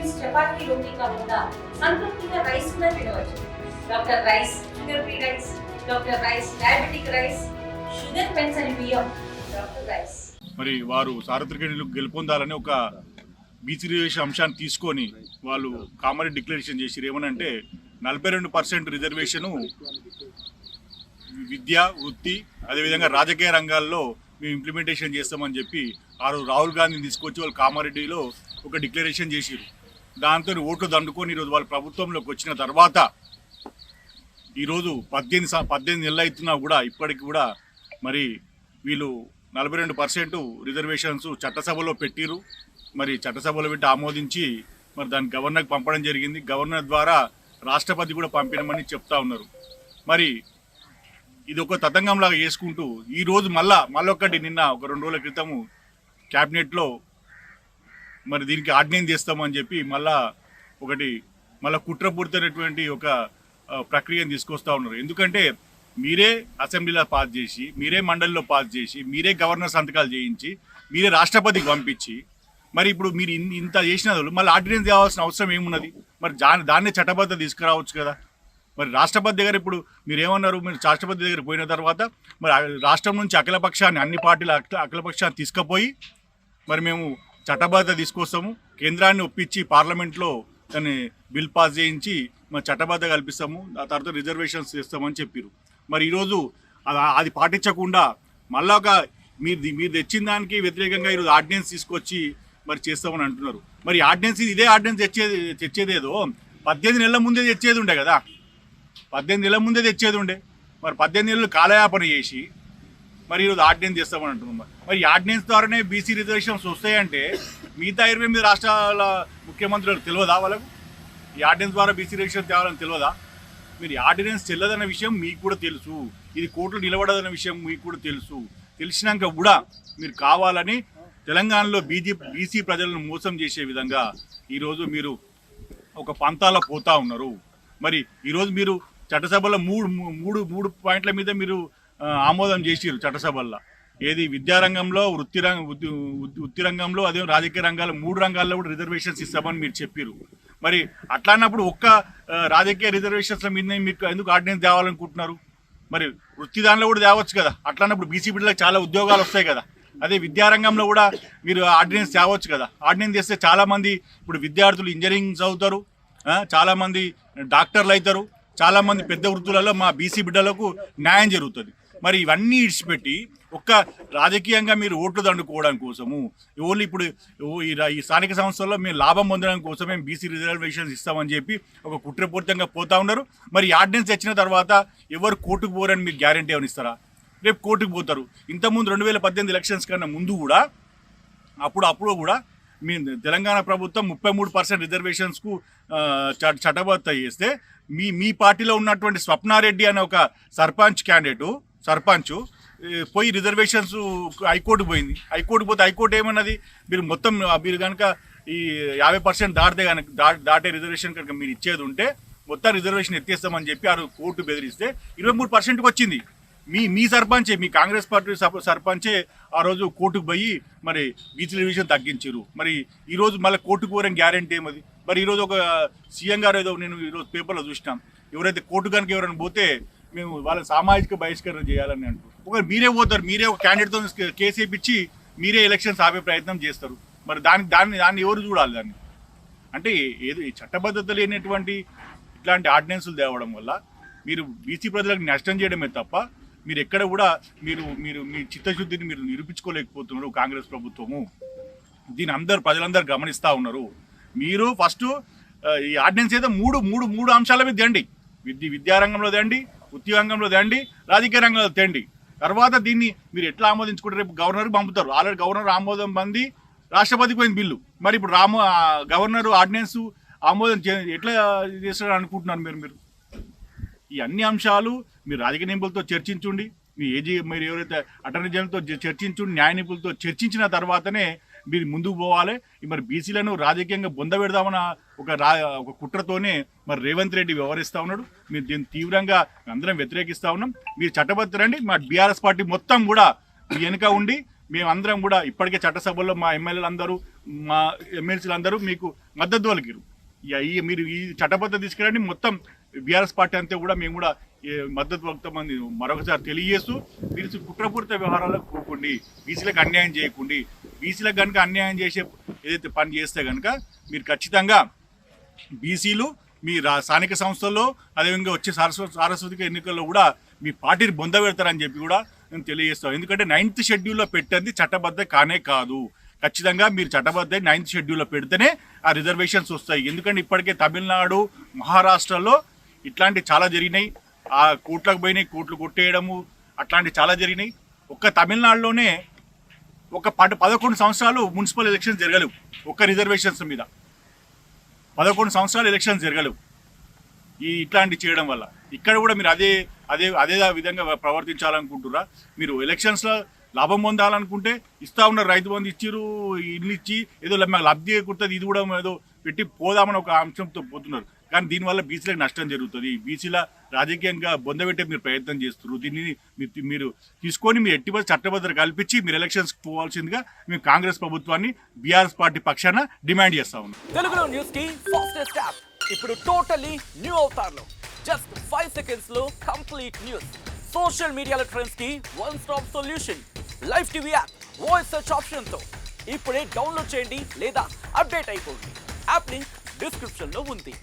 Means chapati రోటీ కాకుండా సంతృప్తిగా rice కూడా తినవచ్చు. Doctor rice sugar free rice doctor rice diabetic rice sugar పెంచని బియ్యం డాక్టర్ రైస్. మరి వారు సార్వత్రిక ఎన్నికలు గెలుపొందాలని ఒక బీసీ రిజర్వేషన్ అంశాన్ని తీసుకొని వాళ్ళు కామన్ డిక్లరేషన్ చేసిరు ఏమనంటే నలభై రెండు పర్సెంట్ రిజర్వేషను విద్య వృత్తి అదేవిధంగా రాజకీయ రంగాల్లో మేము ఇంప్లిమెంటేషన్ చేస్తామని చెప్పి ఆ రోజు రాహుల్ గాంధీని తీసుకొచ్చి వాళ్ళు కామారెడ్డిలో ఒక డిక్లరేషన్ చేసిరు దాంతో ఓట్లు దండుకొని ఈరోజు వాళ్ళ ప్రభుత్వంలోకి వచ్చిన తర్వాత ఈరోజు పద్దెనిమిది సా పద్దెనిమిది నెలలు అవుతున్నా కూడా ఇప్పటికి కూడా మరి వీళ్ళు నలభై రెండు పర్సెంట్ రిజర్వేషన్స్ చట్టసభలో పెట్టిరు మరి చట్టసభలో పెట్టి ఆమోదించి మరి దాన్ని గవర్నర్కి పంపడం జరిగింది. గవర్నర్ ద్వారా రాష్ట్రపతి కూడా పంపినమని చెప్తా ఉన్నారు. మరి ఇది ఒక తతంగంలాగా చేసుకుంటూ ఈరోజు మళ్ళా మళ్ళొక్కటి నిన్న ఒక రెండు రోజుల క్రితము క్యాబినెట్లో మరి దీనికి ఆజ్ఞయం చేస్తామని చెప్పి మళ్ళా ఒకటి మళ్ళా కుట్రపూరితమైనటువంటి ఒక ప్రక్రియను తీసుకొస్తా ఉన్నారు. ఎందుకంటే మీరే అసెంబ్లీలో పాస్ చేసి మీరే మండలిలో పాస్ చేసి మీరే గవర్నర్ సంతకాలు చేయించి మీరే రాష్ట్రపతికి పంపించి మరి ఇప్పుడు మీరు ఇన్- ఇంత చేసిన వాళ్ళు మళ్ళీ ఆర్డినెన్స్ తేవాల్సిన అవసరం ఏమున్నది? మరి దాన్ని దాన్నే చట్టబద్ధ తీసుకురావచ్చు కదా. మరి రాష్ట్రపతి దగ్గర ఇప్పుడు మీరు ఏమన్నారు మీరు రాష్ట్రపతి దగ్గర పోయిన తర్వాత మరి రాష్ట్రం నుంచి అఖిలపక్షాన్ని అన్ని పార్టీల అఖిల అఖిలపక్షాన్ని తీసుకుపోయి మరి మేము చట్టబద్ధత తీసుకొస్తాము కేంద్రాన్ని ఒప్పించి పార్లమెంట్లో దాన్ని బిల్ పాస్ చేయించి మరి చట్టబద్ధ కల్పిస్తాము. ఆ తర్వాత రిజర్వేషన్స్ చేస్తామని చెప్పారు మరి ఈరోజు అది అది పాటించకుండా మళ్ళా ఒక మీరు మీరు తెచ్చిన దానికి వ్యతిరేకంగా ఈరోజు ఆర్డినెన్స్ తీసుకొచ్చి మరి చేస్తామని అంటున్నారు. మరి ఆర్డినెన్స్ ఇదే ఆర్డినెన్స్ తెచ్చేది తెచ్చేదేదో పద్దెనిమిది నెలల ముందే తెచ్చేది ఉండే కదా? పద్దెనిమిది నెలల ముందే తెచ్చేది ఉండే. మరి పద్దెనిమిది నెలలు కాలయాపన చేసి మరి ఈరోజు ఆర్డినెన్స్ చేస్తామని అంటున్నాం మరి. ఈ ఆర్డినెన్స్ ద్వారానే బీసీ రిజర్వేషన్స్ వస్తాయంటే మిగతా ఇరవై ఎనిమిది రాష్ట్రాల ముఖ్యమంత్రులకు తెలియదా వాళ్ళకు? ఈ ఆర్డినెన్స్ ద్వారా బీసీ రిజర్వేషన్ తేవాలని తెలియదా? మీరు ఆర్డినెన్స్ చెల్లదన్న విషయం మీకు కూడా తెలుసు. ఇది కోర్టులో నిలబడదన్న విషయం మీకు కూడా తెలుసు. తెలిసినాక కూడా మీరు కావాలని తెలంగాణలో బీజీ బీసీ ప్రజలను మోసం చేసే విధంగా ఈరోజు మీరు ఒక పంతాలో పోతా ఉన్నారు. మరి ఈరోజు మీరు చట్టసభలో మూడు మూడు మూడు పాయింట్ల మీద మీరు ఆమోదం చేసిరు చట్టసభల్లో. ఏది విద్యారంగంలో వృత్తి రంగ వృత్తి- రంగంలో అదే రాజకీయ రంగాల మూడు రంగాల్లో కూడా రిజర్వేషన్స్ ఇస్తామని మీరు చెప్పారు మరి అట్లా అన్నప్పుడు ఒక్క రాజకీయ రిజర్వేషన్స్ల మీద మీకు ఎందుకు ఆర్డినెన్స్ తేవాలనుకుంటున్నారు? మరి వృత్తి దానిలో కూడా తేవచ్చు కదా. అట్లా అన్నప్పుడు బీసీ బిడ్డలకు చాలా ఉద్యోగాలు వస్తాయి కదా. అదే విద్యారంగంలో కూడా మీరు ఆర్డినెన్స్ తేవచ్చు కదా. ఆర్డినెన్స్ చేస్తే చాలామంది ఇప్పుడు విద్యార్థులు ఇంజనీరింగ్ చదువుతారు చాలామంది డాక్టర్లు అవుతారు చాలామంది పెద్ద వృత్తులలో మా బీసీ బిడ్డలకు న్యాయం జరుగుతుంది. మరి ఇవన్నీ ఇడిచిపెట్టి ఒక్క రాజకీయంగా మీరు ఓట్లు దండుకోవడం కోసము ఓన్లీ ఇప్పుడు ఓ- ఈ స్థానిక సంస్థల్లో మేము లాభం పొందడం కోసమే బీసీ రిజర్వేషన్స్ ఇస్తామని చెప్పి ఒక కుట్రపూరితంగా పోతా ఉన్నారు. మరి ఆర్డినెన్స్ వచ్చిన తర్వాత ఎవరు కోర్టుకు పోరని మీరు గ్యారంటీ ఏమైనా ఇస్తారా? రేపు కోర్టుకు పోతారు. ఇంతకుముందు రెండు వేల పద్దెనిమిది ఎలక్షన్స్ కన్నా ముందు కూడా అప్పుడు అప్పుడు కూడా మీ తెలంగాణ ప్రభుత్వం ముప్పై మూడు పర్సెంట్ రిజర్వేషన్స్కు చ- చట్టబద్ధ చేస్తే మీ మీ పార్టీలో ఉన్నటువంటి స్వప్నారెడ్డి అనే ఒక సర్పంచ్ క్యాండిడేటు సర్పంచ్ పోయి రిజర్వేషన్స్ హైకోర్టు పోయింది. హైకోర్టు పోతే హైకోర్టు ఏమన్నది? మీరు మొత్తం మీరు కనుక ఈ యాభై పర్సెంట్ దాటితే కనుక దాటే రిజర్వేషన్ కనుక మీరు ఇచ్చేది ఉంటే మొత్తం రిజర్వేషన్ ఎత్తేస్తామని చెప్పి ఆ కోర్టు బెదిరిస్తే ఇరవై మూడు పర్సెంట్కి వచ్చింది. మీ మీ సర్పంచే మీ కాంగ్రెస్ పార్టీ సర్పంచే ఆ రోజు కోర్టుకు పోయి మరి బీచ్ రిజర్వేషన్ తగ్గించారు. మరి ఈరోజు మళ్ళీ కోర్టుకు పోరని గ్యారంటీ ఏమది? మరి ఈరోజు ఒక సీఎం గారు ఏదో నేను ఈరోజు పేపర్లో చూసినాం. ఎవరైతే కోర్టు కనుక ఎవరైనా పోతే మేము వాళ్ళ సామాజిక బహిష్కరణ చేయాలని అంటారు ఒక మీరే పోతారు మీరే ఒక క్యాండిడేట్తో కేసీపీ ఇచ్చి మీరే ఎలక్షన్స్ ఆపే ప్రయత్నం చేస్తారు. మరి దాని దాన్ని దాన్ని ఎవరు చూడాలి దాన్ని? అంటే ఏది చట్టబద్ధత లేనటువంటి ఇట్లాంటి ఆర్డినెన్సులు తేవడం వల్ల మీరు బీసీ ప్రజలకు నష్టం చేయడమే తప్ప మీరు ఎక్కడ కూడా మీరు మీరు మీ చిత్తశుద్ధిని మీరు నిరూపించుకోలేకపోతున్నారు కాంగ్రెస్ ప్రభుత్వము. దీని అందరు ప్రజలందరూ గమనిస్తూ ఉన్నారు. మీరు ఫస్ట్ ఈ ఆర్డినెన్స్ అయితే మూడు మూడు మూడు అంశాల మీద తేండి విద్య విద్యారంగంలో తేండి ఉద్యోగ రంగంలో తేండి రాజకీయ రంగంలో తేండి. తర్వాత దీన్ని మీరు ఎట్లా ఆమోదించుకుంటారు రేపు గవర్నర్కి పంపుతారు. ఆల్రెడీ గవర్నర్ ఆమోదం పొంది రాష్ట్రపతికి పోయింది బిల్లు. మరి ఇప్పుడు రామ గవర్నర్ ఆర్డినెన్స్ ఆమోదం చే- ఎట్లా చేస్తారు అనుకుంటున్నారు మీరు మీరు? ఈ అన్ని అంశాలు మీరు రాజకీయ నిపుణులతో చర్చించుండి మీ ఏజీ మీరు ఎవరైతే అటర్నీ జనరల్తో చర్చించుండి న్యాయ నిపుణులతో చర్చించిన తర్వాతనే మీరు ముందుకు పోవాలి. మరి బీసీలను రాజకీయంగా బొంద పెడదామన్న ఒక రా ఒక కుట్రతోనే మరి రేవంత్ రెడ్డి వ్యవహరిస్తూ ఉన్నాడు. మీరు దీన్ని తీవ్రంగా అందరం వ్యతిరేకిస్తూ ఉన్నాం. మీరు చట్టబద్ధరండి మా బీఆర్ఎస్ పార్టీ మొత్తం కూడా మీ వెనుక ఉండి మేమందరం కూడా ఇప్పటికే చట్టసభల్లో మా ఎమ్మెల్యేలు అందరూ మా ఎమ్మెల్సీలు అందరూ మీకు మద్దతు పలికిరు ఇక ఈ మీరు ఈ చట్టబద్ధ తీసుకురండి. మొత్తం బీఆర్ఎస్ పార్టీ అంతా కూడా మేము కూడా మద్దతు పలుకుతామని మరొకసారి తెలియజేస్తూ మీరు కుట్రపూరిత వ్యవహారాలకు పోకండి. బీసీలకు అన్యాయం చేయకండి. బీసీలకు కనుక అన్యాయం చేసే ఏదైతే పని చేస్తే కనుక మీరు ఖచ్చితంగా బీసీలు మీ రా స్థానిక సంస్థల్లో అదేవిధంగా వచ్చే సారస్వతి సారస్వతిక ఎన్నికల్లో కూడా మీ పార్టీని బొంద పెడతారని చెప్పి కూడా నేను తెలియజేస్తాను. ఎందుకంటే నైన్త్ షెడ్యూల్లో పెట్టింది చట్టబద్ధ కానే కాదు. ఖచ్చితంగా మీరు చట్టబద్ధ నైన్త్ షెడ్యూల్లో పెడితేనే ఆ రిజర్వేషన్స్ వస్తాయి. ఎందుకంటే ఇప్పటికే తమిళనాడు మహారాష్ట్రలో ఇట్లాంటి చాలా జరిగినాయి. ఆ కోట్లకు పోయినాయి కోట్లు కొట్టేయడము అట్లాంటి చాలా జరిగినాయి. ఒక్క తమిళనాడులోనే ఒక పద పదకొండు సంవత్సరాలు మున్సిపల్ ఎలక్షన్స్ జరగలేవు. ఒక్క రిజర్వేషన్స్ మీద. పదకొండు సంవత్సరాలు ఎలక్షన్స్ జరగలేవు. ఈ ఇట్లాంటి చేయడం వల్ల. ఇక్కడ కూడా మీరు అదే అదే అదే విధంగా ప్రవర్తించాలనుకుంటురా మీరు ఎలక్షన్స్లో లాభం పొందాలనుకుంటే ఇస్తా ఉన్నారు రైతు బంధు ఇచ్చిరు ఇల్లు ఇచ్చి ఏదో మాకు లబ్ధి కుడుతుంది ఇది కూడా ఏదో పెట్టి పోదామని ఒక అంశంతో పోతున్నారు. కానీ దీనివల్ల బీసీలకు నష్టం జరుగుతుంది. బీసీల రాజకీయంగా బొందబెట్టే మీరు ప్రయత్నం చేస్తున్నారు. దీన్ని మీరు తీసుకొని మీరు ఎట్టి పరిస్థితి కల్పించి మీరు ఎలక్షన్స్ పోవాల్సిందిగా మేము కాంగ్రెస్ ప్రభుత్వాన్ని బీఆర్ఎస్ పార్టీ పక్షాన డిమాండ్ చేస్తా ఉన్నాం. తెలుగులో న్యూస్కి ఫాస్టెస్ట్ యాప్ ఇప్పుడు టోటలీ న్యూ అవుతారులో జస్ట్ ఫైవ్ సెకండ్స్లో కంప్లీట్ న్యూస్ సోషల్ మీడియాలో ట్రెండ్స్కి one stop solution live TV app voice search ఆప్షన్తో ఇప్పుడే డౌన్లోడ్ చేయండి లేదా అప్డేట్ అయిపోండి. యాప్ లింక్ డిస్క్రిప్షన్లో ఉంది.